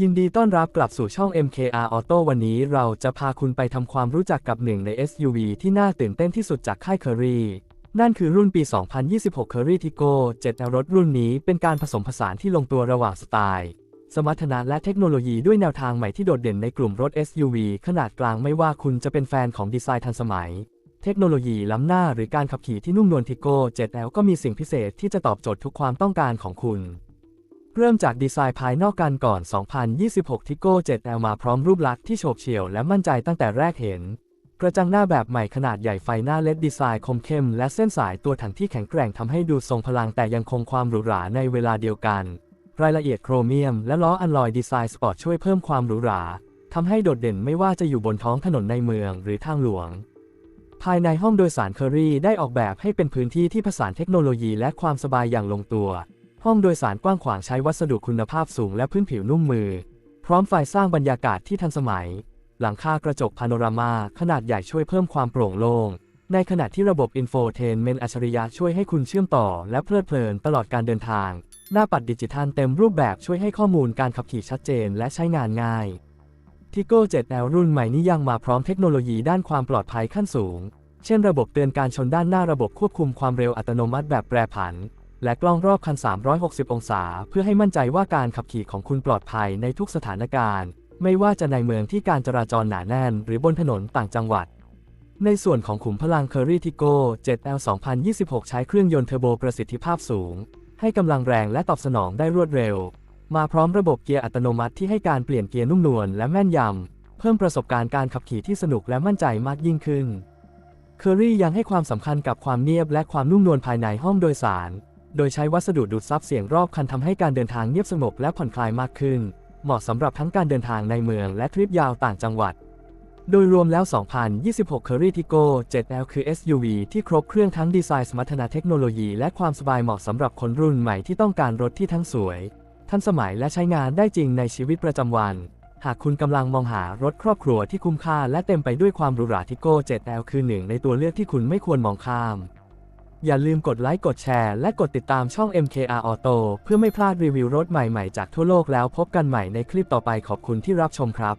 ยินดีต้อนรับกลับสู่ช่อง MKR Auto วันนี้เราจะพาคุณไปทำความรู้จักกับหนึ่งใน SUV ที่น่าตื่นเต้นที่สุดจากค่าย Curry นั่นคือรุ่นปี 2026 Curry Tigo 7รถรุ่นนี้เป็นการผสมผสานที่ลงตัวระหว่างสไตล์ สมรรถนะและเทคโนโลยีด้วยแนวทางใหม่ที่โดดเด่นในกลุ่มรถ SUV ขนาดกลางไม่ว่าคุณจะเป็นแฟนของดีไซน์ทันสมัย เทคโนโลยีล้ำหน้าหรือการขับขี่ที่นุ่มนวล Tigo 7L ก็มีสิ่งพิเศษที่จะตอบโจทย์ทุกความต้องการของคุณ เริ่มจากดีไซน์ภายนอกกันก่อน 2026 Tigo 7L มาพร้อมรูปลักษณ์ที่โฉบเฉี่ยวและมั่นใจตั้งแต่แรกเห็น กระจังหน้าแบบใหม่ขนาดใหญ่ไฟหน้าเล็ดดีไซน์คมเข้ม และเส้นสายตัวถังที่แข็งแกร่งทำให้ดูทรงพลังแต่ยังคงความหรูหราในเวลาเดียวกัน รายละเอียดโครเมียม และล้ออัลลอยดีไซน์สปอร์ตช่วยเพิ่มความหรูหราทำให้โดดเด่นไม่ว่าจะอยู่บนท้องถนนในเมืองหรือทางหลวง ภายในห้องโดยสารเคอรี่ได้ออกแบบให้เป็นพื้นที่ที่ผสานเทคโนโลยีและความสบายอย่างลงตัว ห้องโดยสารกว้างขวางใช้วัสดุคุณภาพสูงและพื้นผิวนุ่มมือ พร้อมไฟสร้างบรรยากาศที่ทันสมัย หลังคากระจกพาโนรามาขนาดใหญ่ช่วยเพิ่มความโปร่งโล่ง ในขณะที่ระบบอินโฟเทนเมนต์อัจฉริยะช่วยให้คุณเชื่อมต่อและเพลิดเพลินตลอดการเดินทาง หน้าปัดดิจิทัลเต็มรูปแบบช่วยให้ข้อมูลการขับขี่ชัดเจนและใช้งานง่ายทิโก้ 7L รุ่นใหม่นี้ยังมาพร้อมเทคโนโลยีด้านความปลอดภัยขั้นสูง เช่น ระบบเตือนการชนด้านหน้าระบบควบคุมความเร็วอัตโนมัติแบบแปรผัน และกล้องรอบคัน 360 องศา เพื่อให้มั่นใจว่าการขับขี่ของคุณปลอดภัยในทุกสถานการณ์ ไม่ว่าจะในเมืองที่การจราจรหนาแน่น หรือบนถนนต่างจังหวัด ในส่วนของขุมพลัง Curry Tigo 7L 2026 ใช้เครื่องยนต์เทอร์โบประสิทธิภาพสูง ให้กำลังแรงและตอบสนองได้รวดเร็ว มาพร้อมระบบเกียร์อัตโนมัติที่ให้การเปลี่ยนเกียร์นุ่มนวลและแม่นยำ เพิ่มประสบการณ์การขับขี่ที่สนุกและมั่นใจมากยิ่งขึ้นเคอรี่ยังให้ความสำคัญกับความเนียบและความนุ่มนวลภายในห้องโดยสาร โดยใช้วัสดุดูดซับเสียงรอบคันทำให้การเดินทางเงียบสงบและผ่อนคลายมากขึ้น เหมาะสำหรับทั้งการเดินทางในเมืองและทริปยาวต่างจังหวัด โดยรวมแล้ว 2026 Curry Tigo 7L คือ SUV ที่ครบเครื่องทั้งดีไซน์สมรรถนะเทคโนโลยี และความสบายเหมาะสำหรับคนรุ่นใหม่ที่ต้องการรถที่ทั้งสวย ทันสมัยและใช้งานได้จริงในชีวิตประจำวันหากคุณกำลังมองหารถครอบครัวที่คุ้มค่าและเต็มไปด้วยความหรูหราทิโก้ 7L คือหนึ่งในตัวเลือกที่คุณไม่ควรมองข้าม อย่าลืมกดไลค์กดแชร์และกดติดตามช่อง MKR Auto เพื่อไม่พลาดรีวิวรถใหม่ๆจากทั่วโลกแล้วพบกันใหม่ในคลิปต่อไปขอบคุณที่รับชมครับ